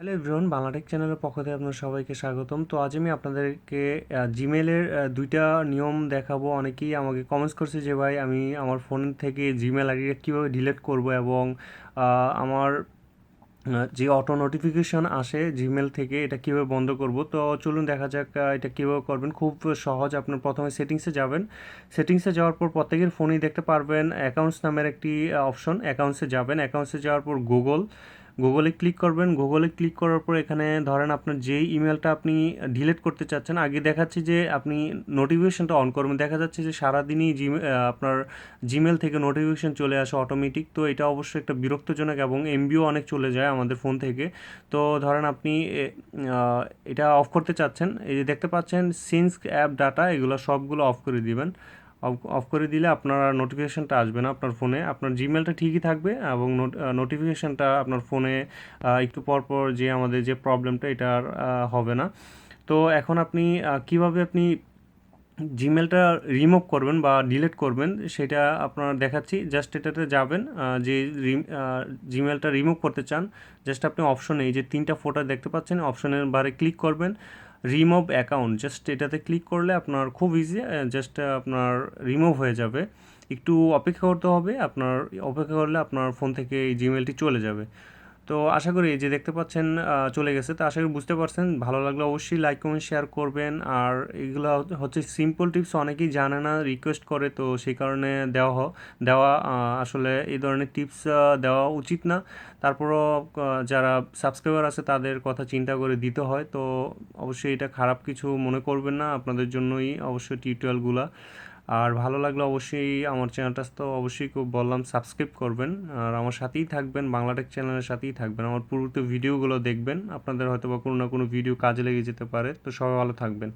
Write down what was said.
Hello everyone Bangla Tech চ্যানেলের পক্ষ থেকে আপনার সবাইকে স্বাগতম। তো আজ আমি আপনাদেরকে জিমেলের দুইটা নিয়ম দেখাবো। অনেকেই আমাকে কমেন্টস করছে যে, ভাই, আমি আমার ফোন থেকে জিমেল আইডিটা কীভাবে ডিলিট করব? এবং আমার যে অটো নোটিফিকেশন আসে জিমেল থেকে, এটা কীভাবে বন্ধ করব? তো চলুন দেখা যাক এটা কীভাবে করবেন। খুব সহজ আপনার প্রথমে সেটিংসে যাবেন। সেটিংসে যাওয়ার পর প্রত্যেকের ফোনেই দেখতে পারবেন অ্যাকাউন্টস নামের একটি অপশন অ্যাকাউন্টসে যাবেন। অ্যাকাউন্টসে যাওয়ার পর গুগল গুগলে ক্লিক করবেন। গুগলে ক্লিক করার পর এখানে ধরেন আপনার যেই ইমেলটা আপনি ডিলিট করতে চাচ্ছেন, আগে দেখাচ্ছি যে আপনি নোটিফিকেশনটা অন করবেন। দেখা যাচ্ছে যে সারাদিনই জিমে আপনার জিমেল থেকে নোটিফিকেশন চলে আসে অটোমেটিক তো এটা অবশ্যই একটা বিরক্তজনক এবং এমবিও অনেক চলে যায় আমাদের ফোন থেকে। তো ধরেন আপনি এটা অফ করতে চাচ্ছেন। এই যে দেখতে পাচ্ছেন সিন্স অ্যাপ ডাটা এগুলো সবগুলো অফ করে দিবেন। অফ করে দিলে আপনার নোটিফিকেশানটা আসবে না আপনার ফোনে আপনার জিমেলটা ঠিকই থাকবে এবং নোটিফিকেশানটা আপনার ফোনে একটু পর পর যে আমাদের যে প্রবলেমটা এটা আর হবে না। তো এখন আপনি কীভাবে আপনি জিমেলটা রিমুভ করবেন বা ডিলিট করবেন সেটা আপনার দেখাচ্ছি। জাস্ট এটাতে যাবেন যে জিমেলটা রিমুভ করতে চান জাস্ট আপনি অপশনে এই যে তিনটা ফোটো দেখতে পাচ্ছেন অপশনের বারে ক্লিক করবেন। রিমুভ অ্যাকাউন্ট জাস্ট এটাতে ক্লিক করলে আপনার খুব ইজি জাস্ট আপনার রিমুভ হয়ে যাবে। একটু অপেক্ষা করতে হবে, আপনার অপেক্ষা করলে আপনার ফোন থেকে এই জিমেলটি চলে যাবে। তো আশা করি যে দেখতে পাচ্ছেন চলে গেছে। তো আশা করি বুঝতে পারছেন। ভালো লাগলে অবশ্যই লাইক কমেন্ট শেয়ার করবেন। আর এগুলো হচ্ছে সিম্পল টিপস অনেকেই জানে না রিকোয়েস্ট করে, তো সেই কারণে দেওয়া দেওয়া আসলে এই ধরনের টিপস দেওয়া উচিত না। তারপরও যারা সাবস্ক্রাইবার আছে, তাদের কথা চিন্তা করে দিতে হয়। তো অবশ্যই এটা খারাপ কিছু মনে করবেন না। আপনাদের জন্যই অবশ্যই টিউটোরিয়ালগুলো আর ভালো লাগলে অবশ্যই আমার চ্যানেলটা তো অবশ্যই খুব বললাম সাবস্ক্রাইব করবেন। আর আমার সাথেই থাকবেন, বাংলাটেক চ্যানেলের সাথেই থাকবেন। আমার পূর্বত ভিডিওগুলো দেখবেন, আপনাদের হয়তো বা কোনো না কোনো ভিডিও কাজে লেগে যেতে পারে। তো সবাই ভালো থাকবেন।